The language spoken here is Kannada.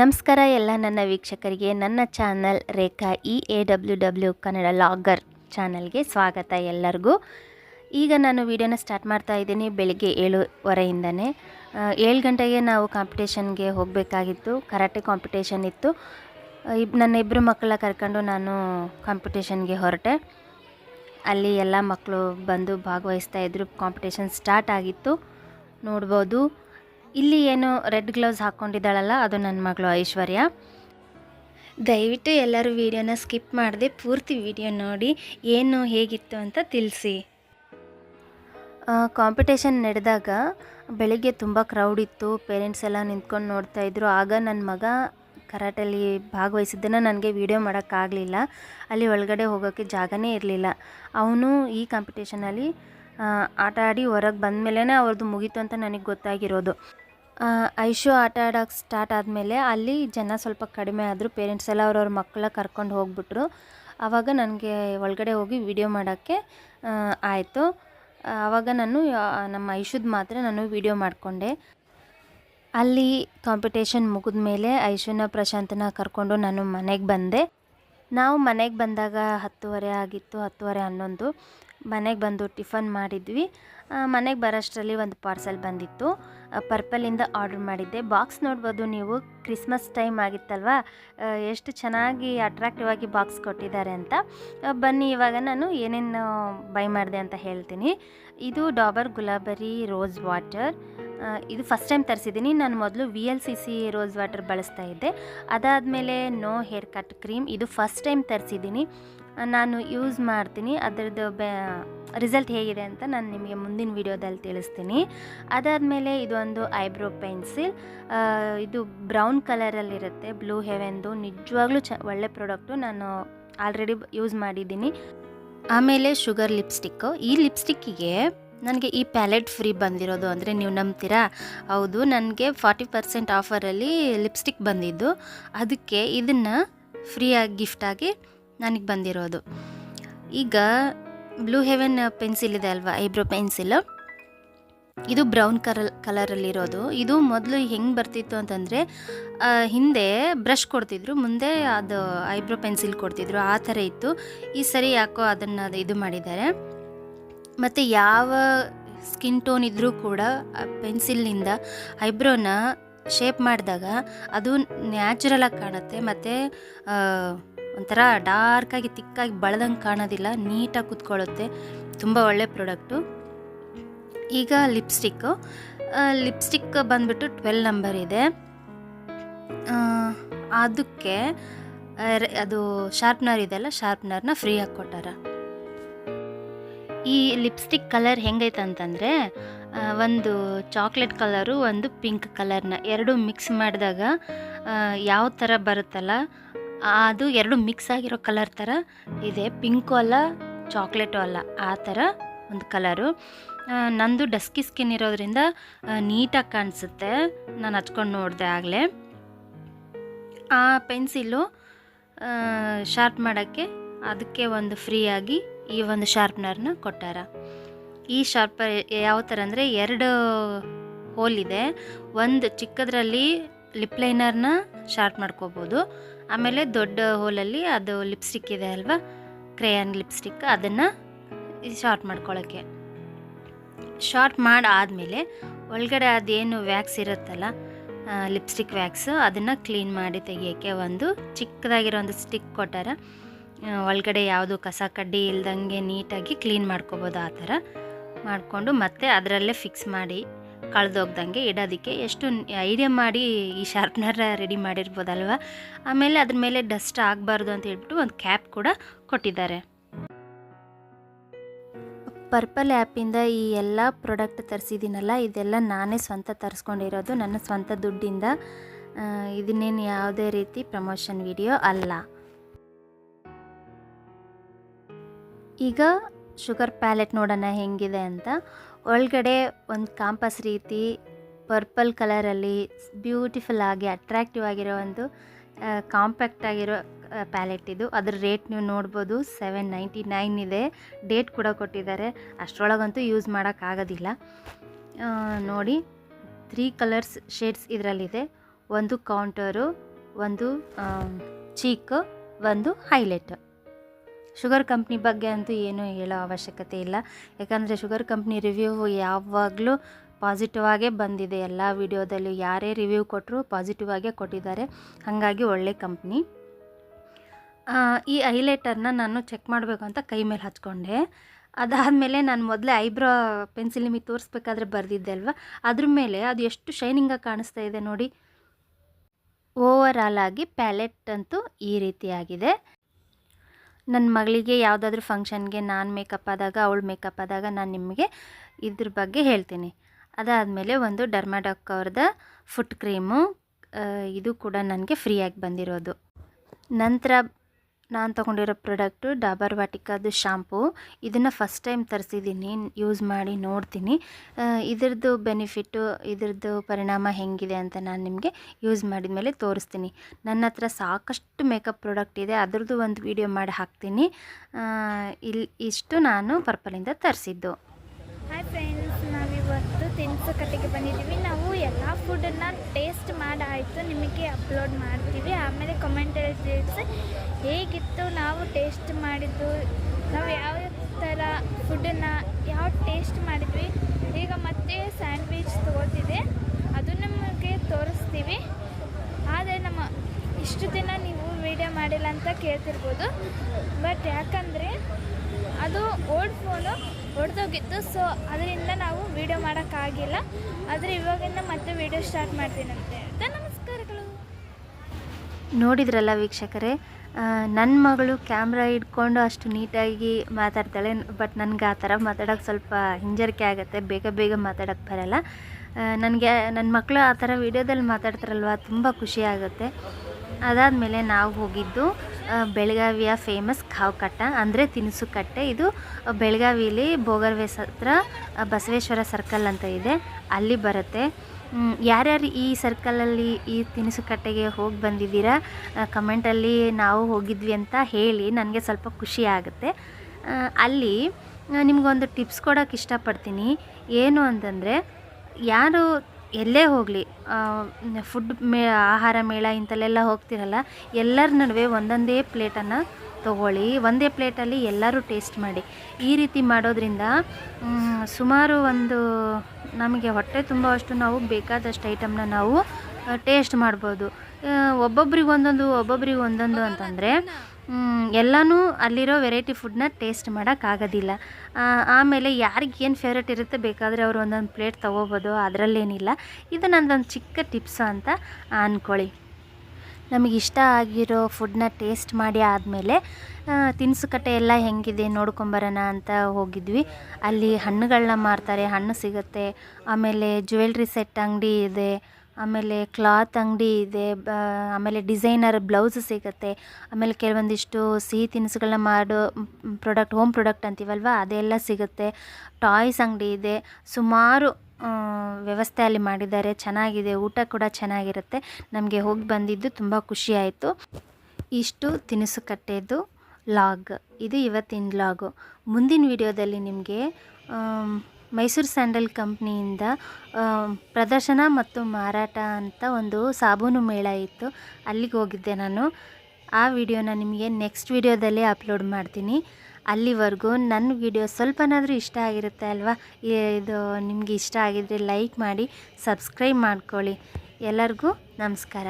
ನಮಸ್ಕಾರ ಎಲ್ಲ ನನ್ನ ವೀಕ್ಷಕರಿಗೆ, ನನ್ನ channel Rekha E A W W Kannada vlogger ಚಾನಲ್ಗೆ ಸ್ವಾಗತ ಎಲ್ಲರಿಗೂ. ಈಗ ನಾನು ವಿಡಿಯೋನ ಸ್ಟಾರ್ಟ್ ಮಾಡ್ತಾ ಇದ್ದೀನಿ ಬೆಳಿಗ್ಗೆ ಏಳುವರೆಯಿಂದನೇ. ಏಳು ಗಂಟೆಗೆ ನಾವು ಕಾಂಪಿಟೇಷನ್ಗೆ ಹೋಗಬೇಕಾಗಿತ್ತು, ಕರಾಟೆ ಕಾಂಪಿಟೇಷನ್ ಇತ್ತು. ಇಬ್, ನನ್ನ ಇಬ್ಬರು ಮಕ್ಕಳ ಕರ್ಕೊಂಡು ನಾನು ಕಾಂಪಿಟೇಷನ್ಗೆ ಹೊರಟೆ. ಅಲ್ಲಿ ಎಲ್ಲ ಮಕ್ಕಳು ಬಂದು ಭಾಗವಹಿಸ್ತಾ ಇದ್ದರು ಕಾಂಪಿಟೇಷನ್ ಸ್ಟಾರ್ಟ್ ಆಗಿತ್ತು. ನೋಡ್ಬೋದು. ಇಲ್ಲಿ ಏನು ರೆಡ್ ಗ್ಲೌಸ್ ಹಾಕ್ಕೊಂಡಿದ್ದಾಳಲ್ಲ ಅದು ನನ್ನ ಮಗಳು ಐಶ್ವರ್ಯ. ದಯವಿಟ್ಟು ಎಲ್ಲರೂ ವಿಡಿಯೋನ ಸ್ಕಿಪ್ ಮಾಡದೆ ಪೂರ್ತಿ ವಿಡಿಯೋ ನೋಡಿ, ಏನು ಹೇಗಿತ್ತು ಅಂತ ತಿಳಿಸಿ. ಕಾಂಪಿಟೇಷನ್ ನಡೆದಾಗ ಬೆಳಿಗ್ಗೆ ತುಂಬ ಕ್ರೌಡ್ ಇತ್ತು ಪೇರೆಂಟ್ಸ್ ಎಲ್ಲ ನಿಂತ್ಕೊಂಡು ನೋಡ್ತಾ ಇದ್ರು. ಆಗ ನನ್ನ ಮಗ ಕರಾಟೆಯಲ್ಲಿ ಭಾಗವಹಿಸಿದ್ದನ್ನು ನನಗೆ ವಿಡಿಯೋ ಮಾಡೋಕ್ಕಾಗಲಿಲ್ಲ. ಅಲ್ಲಿ ಒಳಗಡೆ ಹೋಗೋಕ್ಕೆ ಜಾಗನೇ ಇರಲಿಲ್ಲ. ಅವನು ಈ ಕಾಂಪಿಟೇಷನಲ್ಲಿ ಆಟ ಆಡಿ ಹೊರಗೆ ಬಂದಮೇಲೆ ಅವ್ರದ್ದು ಮುಗೀತು ಅಂತ ನನಗೆ ಗೊತ್ತಾಗಿರೋದು. ಐಶು ಆಟ ಆಡೋಕ್ಕೆ ಸ್ಟಾರ್ಟ್ ಆದಮೇಲೆ ಅಲ್ಲಿ ಜನ ಸ್ವಲ್ಪ ಕಡಿಮೆ ಆದರೂ ಪೇರೆಂಟ್ಸ್ ಎಲ್ಲ ಅವ್ರವ್ರ ಮಕ್ಕಳ ಕರ್ಕೊಂಡು ಹೋಗ್ಬಿಟ್ರು. ಆವಾಗ ನನಗೆ ಒಳಗಡೆ ಹೋಗಿ ವಿಡಿಯೋ ಮಾಡೋಕ್ಕೆ ಆಯಿತು. ಆವಾಗ ನಾನು ನಮ್ಮ ಐಶುದ್ ಮಾತ್ರ ನಾನು ವಿಡಿಯೋ ಮಾಡಿಕೊಂಡೆ. ಅಲ್ಲಿ ಕಾಂಪಿಟೇಷನ್ ಮುಗಿದ ಮೇಲೆ ಐಶುನ ಪ್ರಶಾಂತನ ಕರ್ಕೊಂಡು ನಾನು ಮನೆಗೆ ಬಂದೆ. ನಾವು ಮನೆಗೆ ಬಂದಾಗ ಹತ್ತುವರೆ ಆಗಿತ್ತು, ಹತ್ತುವರೆ ಹನ್ನೊಂದು. ಮನೆಗೆ ಬಂದು ಟಿಫನ್ ಮಾಡಿದ್ವಿ. ಮನೆಗೆ ಬರೋಷ್ಟರಲ್ಲಿ ಒಂದು ಪಾರ್ಸೆಲ್ ಬಂದಿತ್ತು. ಪರ್ಪಲಿಂದ ಆರ್ಡ್ರ್ ಮಾಡಿದ್ದೆ. ಬಾಕ್ಸ್ ನೋಡ್ಬೋದು ನೀವು. ಕ್ರಿಸ್ಮಸ್ ಟೈಮ್ ಆಗಿತ್ತಲ್ವಾ? ಎಷ್ಟು ಚೆನ್ನಾಗಿ ಅಟ್ರಾಕ್ಟಿವ್ ಆಗಿ ಬಾಕ್ಸ್ ಕೊಟ್ಟಿದ್ದಾರೆ ಅಂತ. ಬನ್ನಿ, ಇವಾಗ ನಾನು ಏನೇನು ಬೈ ಮಾಡಿದೆ ಅಂತ ಹೇಳ್ತೀನಿ. ಇದು ಡಾಬರ್ ಗುಲಾಬರಿ ರೋಸ್ ವಾಟರ್. ಇದು ಫಸ್ಟ್ ಟೈಮ್ ತರಿಸಿದ್ದೀನಿ. ನಾನು ಮೊದಲು V L C C rose water ಬಳಸ್ತಾ ಇದ್ದೆ. ಅದಾದಮೇಲೆ ನೋ ಹೇರ್ ಕಟ್ ಕ್ರೀಮ್. ಇದು ಫಸ್ಟ್ ಟೈಮ್ ತರಿಸಿದ್ದೀನಿ. ನಾನು ಯೂಸ್ ಮಾಡ್ತೀನಿ. ಅದರದ್ದು ಬೆ ರಿಸಲ್ಟ್ ಹೇಗಿದೆ ಅಂತ ನಾನು ನಿಮಗೆ ಮುಂದಿನ ವೀಡಿಯೋದಲ್ಲಿ ತಿಳಿಸ್ತೀನಿ. ಅದಾದಮೇಲೆ ಇದೊಂದು ಐಬ್ರೋ ಪೆನ್ಸಿಲ್ ಇದು ಬ್ರೌನ್ ಕಲರಲ್ಲಿರುತ್ತೆ ಬ್ಲೂ ಹೆವೆನ್ದು ನಿಜವಾಗ್ಲೂ ಚ, ಒಳ್ಳೆ ಪ್ರಾಡಕ್ಟು ನಾನು ಆಲ್ರೆಡಿ ಯೂಸ್ ಮಾಡಿದ್ದೀನಿ. ಆಮೇಲೆ ಶುಗರ್ ಲಿಪ್ಸ್ಟಿಕ್ಕು ಈ ಲಿಪ್ಸ್ಟಿಕ್ಕಿಗೆ ನನಗೆ ಈ ಪ್ಯಾಲೆಟ್ ಫ್ರೀ ಬಂದಿರೋದು ಅಂದರೆ ನೀವು ನಂಬ್ತೀರಾ? ಹೌದು, ನನಗೆ ಫಾರ್ಟಿ ಪರ್ಸೆಂಟ್ ಆಫರಲ್ಲಿ ಲಿಪ್ಸ್ಟಿಕ್ ಬಂದಿದ್ದು. ಅದಕ್ಕೆ ಇದನ್ನು ಫ್ರೀಯಾಗಿ ಗಿಫ್ಟಾಗಿ ನನಗೆ ಬಂದಿರೋದು. ಈಗ ಬ್ಲೂ ಹೆವೆನ್ ಪೆನ್ಸಿಲ್ ಇದೆ ಅಲ್ವಾ? ಐಬ್ರೋ ಪೆನ್ಸಿಲ್ ಇದು ಬ್ರೌನ್ ಕಲರ್ ಕಲರಲ್ಲಿರೋದು ಇದು ಮೊದಲು ಹೆಂಗೆ ಬರ್ತಿತ್ತು ಅಂತಂದರೆ ಹಿಂದೆ ಬ್ರಷ್ ಕೊಡ್ತಿದ್ರು, ಮುಂದೆ ಅದು ಐಬ್ರೋ ಪೆನ್ಸಿಲ್ ಕೊಡ್ತಿದ್ರು. ಆ ಥರ ಇತ್ತು. ಈ ಸರಿ ಯಾಕೋ ಅದನ್ನು ಅದು ಇದು ಮಾಡಿದ್ದಾರೆ. ಮತ್ತು ಯಾವ ಸ್ಕಿನ್ ಟೋನ್ ಇದ್ದರೂ ಕೂಡ ಪೆನ್ಸಿಲ್ನಿಂದ ಐಬ್ರೋನ ಶೇಪ್ ಮಾಡಿದಾಗ ಅದು ನ್ಯಾಚುರಲಾಗಿ ಕಾಣುತ್ತೆ. ಮತ್ತು ಒಂಥರ ಡಾರ್ಕಾಗಿ ತಿಕ್ಕಾಗಿ ಬಳದಂಗೆ ಕಾಣೋದಿಲ್ಲ ನೀಟಾಗಿ ಕುತ್ಕೊಳ್ಳುತ್ತೆ. ತುಂಬ ಒಳ್ಳೆ ಪ್ರಾಡಕ್ಟು ಈಗ ಲಿಪ್ಸ್ಟಿಕ್ಕು ಲಿಪ್ಸ್ಟಿಕ್ ಬಂದ್ಬಿಟ್ಟು ಟ್ವೆಲ್ ನಂಬರ್ ಇದೆ. ಅದಕ್ಕೆ ಅದು ಶಾರ್ಪ್ನರ್ ಇದೆಲ್ಲ ಶಾರ್ಪ್ನರ್ನ ಫ್ರೀಯಾಗಿ ಕೊಟ್ಟಾರ. ಈ ಲಿಪ್ಸ್ಟಿಕ್ ಕಲರ್ ಹೆಂಗೈತೆ ಅಂತಂದರೆ ಒಂದು ಚಾಕ್ಲೇಟ್ ಕಲರು ಒಂದು ಪಿಂಕ್ ಕಲರ್ನ ಎರಡು ಮಿಕ್ಸ್ ಮಾಡಿದಾಗ ಯಾವ ಥರ ಬರುತ್ತಲ್ಲ ಅದು ಎರಡು ಮಿಕ್ಸ್ ಆಗಿರೋ ಕಲರ್ ಥರ ಇದೆ. ಪಿಂಕು ಅಲ್ಲ ಚಾಕ್ಲೇಟು ಅಲ್ಲ. ಆ ಥರ ಒಂದು ಕಲರು ನಂದು ಡಸ್ಕಿ ಸ್ಕಿನ್ ಇರೋದ್ರಿಂದ ನೀಟಾಗಿ ಕಾಣಿಸುತ್ತೆ. ನಾನು ಹಚ್ಕೊಂಡು ನೋಡಿದೆ ಆಗಲೇ. ಆ ಪೆನ್ಸಿಲು ಶಾರ್ಪ್ ಮಾಡೋಕ್ಕೆ ಅದಕ್ಕೆ ಒಂದು ಫ್ರೀಯಾಗಿ ಈ ಒಂದು ಶಾರ್ಪ್ನರ್ನ ಕೊಟ್ಟಾರ. ಈ ಶಾರ್ಪರ್ ಯಾವ ಥರ ಅಂದರೆ ಎರಡು ಹೋಲ್ ಇದೆ. ಒಂದು ಚಿಕ್ಕದ್ರಲ್ಲಿ ಲಿಪ್ ಲೈನರ್ನ ಶಾರ್ಪ್ ಮಾಡ್ಕೋಬೋದು. ಆಮೇಲೆ ದೊಡ್ಡ ಹೋಲಲ್ಲಿ ಅದು ಲಿಪ್ಸ್ಟಿಕ್ ಇದೆ ಅಲ್ವಾ? ಕ್ರೇಯನ್ ಲಿಪ್ಸ್ಟಿಕ್ ಅದನ್ನು ಶಾರ್ಟ್ ಮಾಡ್ಕೊಳ್ಳೋಕ್ಕೆ ಶಾರ್ಟ್ ಮಾಡಿ ಆದಮೇಲೆ ಒಳಗಡೆ ಅದೇನು ವ್ಯಾಕ್ಸ್ ಇರುತ್ತಲ್ಲ ಲಿಪ್ಸ್ಟಿಕ್ ವ್ಯಾಕ್ಸು ಅದನ್ನು ಕ್ಲೀನ್ ಮಾಡಿ ತೆಗಿಯೋಕ್ಕೆ ಒಂದು ಚಿಕ್ಕದಾಗಿರೋ ಒಂದು ಸ್ಟಿಕ್ ಕೊಟ್ಟಾರ ಒಳಗಡೆ ಯಾವುದು ಕಸ ಕಡ್ಡಿ ಇಲ್ದಂಗೆ ನೀಟಾಗಿ ಕ್ಲೀನ್ ಮಾಡ್ಕೋಬೋದು ಆ ಥರ ಮಾಡಿಕೊಂಡು ಮತ್ತೆ ಅದರಲ್ಲೇ ಫಿಕ್ಸ್ ಮಾಡಿ ಕಳೆದೋಗ್ದಂಗೆ ಇಡೋದಕ್ಕೆ ಎಷ್ಟು ಐಡಿಯಾ ಮಾಡಿ ಈ ಶಾರ್ಪ್ನರ್ ರೆಡಿ ಮಾಡಿರ್ಬೋದಲ್ವ? ಆಮೇಲೆ ಅದ್ರ ಮೇಲೆ ಡಸ್ಟ್ ಆಗಬಾರ್ದು ಅಂತ ಹೇಳ್ಬಿಟ್ಟು ಒಂದು ಕ್ಯಾಪ್ ಕೂಡ ಕೊಟ್ಟಿದ್ದಾರೆ. ಪರ್ಪಲ್ ಆ್ಯಪಿಂದ ಈ ಎಲ್ಲ ಪ್ರಾಡಕ್ಟ್ ತರಿಸಿದ್ದೀನಲ್ಲ ಇದೆಲ್ಲ ನಾನೇ ಸ್ವಂತ ತರಿಸ್ಕೊಂಡಿರೋದು, ನನ್ನ ಸ್ವಂತ ದುಡ್ಡಿಂದ. ಇದನ್ನೇನು ಯಾವುದೇ ರೀತಿ ಪ್ರಮೋಷನ್ ವಿಡಿಯೋ ಅಲ್ಲ. ಈಗ ಶುಗರ್ ಪ್ಯಾಲೆಟ್ ನೋಡೋಣ ಹೆಂಗಿದೆ ಅಂತ. ಒಳಗಡೆ ಒಂದು ಕಾಂಪಸ್ ರೀತಿ ಪರ್ಪಲ್ ಕಲರಲ್ಲಿ ಬ್ಯೂಟಿಫುಲ್ ಆಗಿ ಅಟ್ರಾಕ್ಟಿವ್ ಆಗಿರೋ ಒಂದು ಕಾಂಪ್ಯಾಕ್ಟ್ ಆಗಿರೋ ಪ್ಯಾಲೆಟ್ ಇದು. ಅದ್ರ ರೇಟ್ ನೀವು ನೋಡ್ಬೋದು ಸೆವೆನ್ ನೈಂಟಿ ನೈನ್ ಇದೆ. ಡೇಟ್ ಕೂಡ ಕೊಟ್ಟಿದ್ದಾರೆ. ಅಷ್ಟರೊಳಗಂತೂ ಯೂಸ್ ಮಾಡೋಕ್ಕಾಗೋದಿಲ್ಲ ನೋಡಿ ತ್ರೀ ಕಲರ್ಸ್ ಶೇಡ್ಸ್ ಇದರಲ್ಲಿದೆ. ಒಂದು ಕೌಂಟರು ಒಂದು ಚೀಕ್ ಒಂದು ಹೈಲೈಟ್ ಶುಗರ್ ಕಂಪ್ನಿ ಬಗ್ಗೆ ಅಂತೂ ಏನೂ ಹೇಳೋ ಅವಶ್ಯಕತೆ ಇಲ್ಲ. ಯಾಕಂದರೆ ಶುಗರ್ ಕಂಪ್ನಿ ರಿವ್ಯೂ ಯಾವಾಗಲೂ ಪಾಸಿಟಿವ್ ಆಗೇ ಬಂದಿದೆ. ಎಲ್ಲ ವಿಡಿಯೋದಲ್ಲೂ ಯಾರೇ ರಿವ್ಯೂ ಕೊಟ್ಟರು ಪಾಸಿಟಿವ್ ಆಗೇ ಕೊಟ್ಟಿದ್ದಾರೆ. ಹಾಗಾಗಿ ಒಳ್ಳೆ ಕಂಪ್ನಿ. ಈ ಹೈಲೈಟರ್ನ ನಾನು ಚೆಕ್ ಮಾಡಬೇಕು ಅಂತ ಕೈ ಮೇಲೆ ಹಚ್ಕೊಂಡೆ. ಅದಾದಮೇಲೆ ನಾನು ಮೊದಲೇ ಐಬ್ರೋ ಪೆನ್ಸಿಲ್ ನಿಮಗೆ ತೋರಿಸ್ಬೇಕಾದ್ರೆ ಬರೆದಿದ್ದೆ ಅಲ್ವಾ? ಅದ್ರ ಮೇಲೆ ಅದು ಎಷ್ಟು ಶೈನಿಂಗಾಗಿ ಕಾಣಿಸ್ತಾ ಇದೆ ನೋಡಿ. ಓವರ್ ಆಲ್ ಆಗಿ ಪ್ಯಾಲೆಟ್ ಅಂತೂ ಈ ರೀತಿಯಾಗಿದೆ. ನನ್ನ ಮಗಳಿಗೆ ಯಾವುದಾದ್ರೂ ಫಂಕ್ಷನ್ಗೆ ನಾನು ಮೇಕಪ್ ಆದಾಗ, ಅವಳು ಮೇಕಪ್ ಆದಾಗ ನಾನು ನಿಮಗೆ ಇದ್ರ ಬಗ್ಗೆ ಹೇಳ್ತೀನಿ. ಅದಾದಮೇಲೆ ಒಂದು ಡರ್ಮಾಡಾಕ್ ಅವ್ರದ್ದು ಫುಟ್ ಕ್ರೀಮು ಇದು ಕೂಡ ನನಗೆ ಫ್ರೀಯಾಗಿ ಬಂದಿರೋದು. ನಂತರ ನಾನು ತೊಗೊಂಡಿರೋ ಪ್ರಾಡಕ್ಟು ಡಾಬರ್ ವಾಟಿಕಾದು ಶಾಂಪೂ ಇದನ್ನು ಫಸ್ಟ್ ಟೈಮ್ ತರಿಸಿದ್ದೀನಿ ಯೂಸ್ ಮಾಡಿ ನೋಡ್ತೀನಿ. ಇದರದ್ದು ಬೆನಿಫಿಟ್ಟು ಇದ್ರದ್ದು ಪರಿಣಾಮ ಹೆಂಗಿದೆ ಅಂತ ನಾನು ನಿಮಗೆ ಯೂಸ್ ಮಾಡಿದ ಮೇಲೆ ತೋರಿಸ್ತೀನಿ. ನನ್ನ ಹತ್ರ ಸಾಕಷ್ಟು ಮೇಕಪ್ ಪ್ರಾಡಕ್ಟ್ ಇದೆ, ಅದ್ರದ್ದು ಒಂದು ವಿಡಿಯೋ ಮಾಡಿ ಹಾಕ್ತೀನಿ. ಇಲ್ಲಿ ಇಷ್ಟು ನಾನು ಪರ್ಪಲಿಂದ ತರಿಸಿದ್ದು. ಹಾಯ್ ಫ್ರೆಂಡ್ಸ್ ಕತೆಗೆ ಬಂದಿದ್ದೀವಿ. ನಾವು ಎಲ್ಲ ಫುಡನ್ನು ಟೇಸ್ಟ್ ಮಾಡಾಯಿತು. ನಿಮಗೆ ಅಪ್ಲೋಡ್ ಮಾಡ್ತೀವಿ. ಆಮೇಲೆ ಕಮೆಂಟಲ್ಲಿ ತಿಳಿಸಿ ಹೇಗಿತ್ತು ನಾವು ಟೇಸ್ಟ್ ಮಾಡಿದ್ದು? ನಾವು ಯಾವ ಥರ ಫುಡನ್ನು ಯಾವ ಟೇಸ್ಟ್ ಮಾಡಿದ್ವಿ? ಈಗ ಮತ್ತೆ ಸ್ಯಾಂಡ್ವಿಚ್ ತೊಗೋತಿದೆ. ಅದು ನಮಗೆ ತೋರಿಸ್ತೀವಿ. ಆದರೆ ನಮ್ಮ, ಇಷ್ಟು ದಿನ ನೀವು ವಿಡಿಯೋ ಮಾಡಿಲ್ಲ ಅಂತ ಕೇಳ್ತಿರ್ಬೋದು. ಬಟ್ ಯಾಕಂದರೆ ಅದು ಓಲ್ಡ್ ಫೋನು ಹೊಡೆದೋಗಿತ್ತು ಸೊ ಅದರಿಂದ ನಾವು ವಿಡಿಯೋ ಮಾಡೋಕ್ಕಾಗಿಲ್ಲ. ಆದರೆ ಇವಾಗಿಂದ ಮತ್ತೆ ವಿಡಿಯೋ ಸ್ಟಾರ್ಟ್ ಮಾಡ್ತೀನಿ ಅಂತ ಹೇಳ್ತಾ ನಮಸ್ಕಾರಗಳು. ನೋಡಿದ್ರಲ್ಲ ವೀಕ್ಷಕರೇ ನನ್ನ ಮಗಳು ಕ್ಯಾಮ್ರಾ ಇಟ್ಕೊಂಡು ಅಷ್ಟು ನೀಟಾಗಿ ಮಾತಾಡ್ತಾಳೆ ಬಟ್ ನನಗೆ ಆ ಥರ ಮಾತಾಡೋಕ್ಕೆ ಸ್ವಲ್ಪ ಹಿಂಜರಿಕೆ ಆಗುತ್ತೆ. ಬೇಗ ಬೇಗ ಮಾತಾಡೋಕ್ಕೆ ಬರಲ್ಲ. ನನಗೆ ನನ್ನ ಮಕ್ಕಳು ಆ ಥರ ವೀಡಿಯೋದಲ್ಲಿ ಮಾತಾಡ್ತಾರಲ್ವ, ತುಂಬ ಖುಷಿ ಆಗುತ್ತೆ. ಅದಾದಮೇಲೆ ನಾವು ಹೋಗಿದ್ದು ಬೆಳಗಾವಿಯ ಫೇಮಸ್ ಖಾವ್ಕಟ್ಟ ಅಂದರೆ ತಿನಿಸು ಕಟ್ಟೆ. ಇದು ಬೆಳಗಾವಿಲಿ ಬೋಗರ್ವೇಸ್ ಹತ್ರ ಬಸವೇಶ್ವರ ಸರ್ಕಲ್ ಅಂತ ಇದೆ. ಅಲ್ಲಿ ಬರುತ್ತೆ. ಯಾರ್ಯಾರು ಈ ಸರ್ಕಲಲ್ಲಿ ಈ ತಿನಿಸು ಕಟ್ಟೆಗೆ ಹೋಗಿ ಬಂದಿದ್ದೀರಾ ಕಮೆಂಟಲ್ಲಿ ನಾವು ಹೋಗಿದ್ವಿ ಅಂತ ಹೇಳಿ ನನಗೆ ಸ್ವಲ್ಪ ಖುಷಿ ಆಗುತ್ತೆ. ಅಲ್ಲಿ ನಿಮ್ಗೊಂದು ಟಿಪ್ಸ್ ಕೊಡೋಕ್ಕೆ ಇಷ್ಟಪಡ್ತೀನಿ. ಏನು ಅಂತಂದರೆ, ಯಾರು ಎಲ್ಲೇ ಹೋಗಲಿ ಫುಡ್ ಮೇ, ಆಹಾರ ಮೇಳ ಇಂಥಲ್ಲೆಲ್ಲ ಹೋಗ್ತಿರಲ್ಲ, ಎಲ್ಲರ ನಡುವೆ ಒಂದೊಂದೇ ಪ್ಲೇಟನ್ನು ತೊಗೊಳ್ಳಿ, ಒಂದೇ ಪ್ಲೇಟಲ್ಲಿ ಎಲ್ಲರೂ ಟೇಸ್ಟ್ ಮಾಡಿ. ಈ ರೀತಿ ಮಾಡೋದ್ರಿಂದ ಸುಮಾರು ಒಂದು, ನಮಗೆ ಹೊಟ್ಟೆ ತುಂಬುವಷ್ಟು ನಾವು ಬೇಕಾದಷ್ಟು ಐಟಮ್ನ ನಾವು ಟೇಸ್ಟ್ ಮಾಡ್ಬೋದು. ಒಬ್ಬೊಬ್ರಿಗೆ ಒಂದೊಂದು ಒಬ್ಬೊಬ್ರಿಗೆ ಒಂದೊಂದು ಅಂತಂದರೆ ಎಲ್ಲನೂ ಅಲ್ಲಿರೋ ವೆರೈಟಿ ಫುಡ್ನ ಟೇಸ್ಟ್ ಮಾಡೋಕ್ಕಾಗೋದಿಲ್ಲ ಆಮೇಲೆ ಯಾರಿಗೆ ಏನು ಫೇವ್ರೇಟ್ ಇರುತ್ತೆ ಬೇಕಾದರೆ ಅವರು ಒಂದೊಂದು ಪ್ಲೇಟ್ ತೊಗೋಬೋದು, ಅದರಲ್ಲೇನಿಲ್ಲ. ಇದು ನಂದೊಂದು ಚಿಕ್ಕ ಟಿಪ್ಸು ಅಂತ ಅಂದ್ಕೊಳ್ಳಿ ನಮಗಿಷ್ಟ ಆಗಿರೋ ಫುಡ್ನ ಟೇಸ್ಟ್ ಮಾಡಿ ಆದಮೇಲೆ ತಿನಿಸು ಕಟ್ಟೆ ಎಲ್ಲ ಹೆಂಗಿದೆ, ನೋಡ್ಕೊಂಬರೋಣ ಅಂತ ಹೋಗಿದ್ವಿ. ಅಲ್ಲಿ ಹಣ್ಣುಗಳನ್ನ ಮಾರ್ತಾರೆ, ಹಣ್ಣು ಸಿಗುತ್ತೆ. ಆಮೇಲೆ ಜ್ಯುವೆಲ್ರಿ ಸೆಟ್ ಅಂಗಡಿ ಇದೆ. ಆಮೇಲೆ ಕ್ಲಾತ್ ಅಂಗಡಿ ಇದೆ ಆಮೇಲೆ ಡಿಸೈನರ್ ಬ್ಲೌಸ್ ಸಿಗುತ್ತೆ, ಆಮೇಲೆ ಕೆಲವೊಂದಿಷ್ಟು ಸಿಹಿ ತಿನಿಸುಗಳನ್ನ ಮಾಡೋ ಪ್ರಾಡಕ್ಟ್, ಹೋಮ್ ಪ್ರಾಡಕ್ಟ್ ಅಂತೀವಲ್ವ, ಅದೆಲ್ಲ ಸಿಗುತ್ತೆ. ಟಾಯ್ಸ್ ಅಂಗಡಿ ಇದೆ, ಸುಮಾರು ವ್ಯವಸ್ಥೆ ಅಲ್ಲಿ ಮಾಡಿದ್ದಾರೆ, ಚೆನ್ನಾಗಿದೆ, ಊಟ ಕೂಡ ಚೆನ್ನಾಗಿರುತ್ತೆ, ನಮಗೆ ಹೋಗಿ ಬಂದಿದ್ದು ತುಂಬ ಖುಷಿ ಆಯಿತು. ಇಷ್ಟು ತಿನಿಸು ಕಟ್ಟೆದು ಲಾಗ್, ಇದು ಇವತ್ತಿನ ಲಾಗು. ಮುಂದಿನ ವಿಡಿಯೋದಲ್ಲಿ ನಿಮಗೆ ಮೈಸೂರು ಸ್ಯಾಂಡಲ್ ಕಂಪ್ನಿಯಿಂದ ಪ್ರದರ್ಶನ ಮತ್ತು ಮಾರಾಟ ಅಂತ ಒಂದು ಸಾಬೂನು ಮೇಳ ಇತ್ತು. ಅಲ್ಲಿಗೆ ಹೋಗಿದ್ದೆ ನಾನು. ಆ ವಿಡಿಯೋನ ನಿಮಗೆ ನೆಕ್ಸ್ಟ್ ವಿಡಿಯೋದಲ್ಲಿ ಅಪ್ಲೋಡ್ ಮಾಡ್ತೀನಿ. ಅಲ್ಲಿವರೆಗೂ ನನ್ನ ವಿಡಿಯೋ ಸ್ವಲ್ಪನಾದರೂ ಇಷ್ಟ ಆಗಿರುತ್ತೆ ಅಲ್ವಾ? ಇದು ನಿಮಗೆ ಇಷ್ಟ ಆಗಿದ್ರೆ ಲೈಕ್ ಮಾಡಿ, ಸಬ್ಸ್ಕ್ರೈಬ್ ಮಾಡ್ಕೊಳ್ಳಿ. ಎಲ್ಲರಿಗೂ ನಮಸ್ಕಾರ.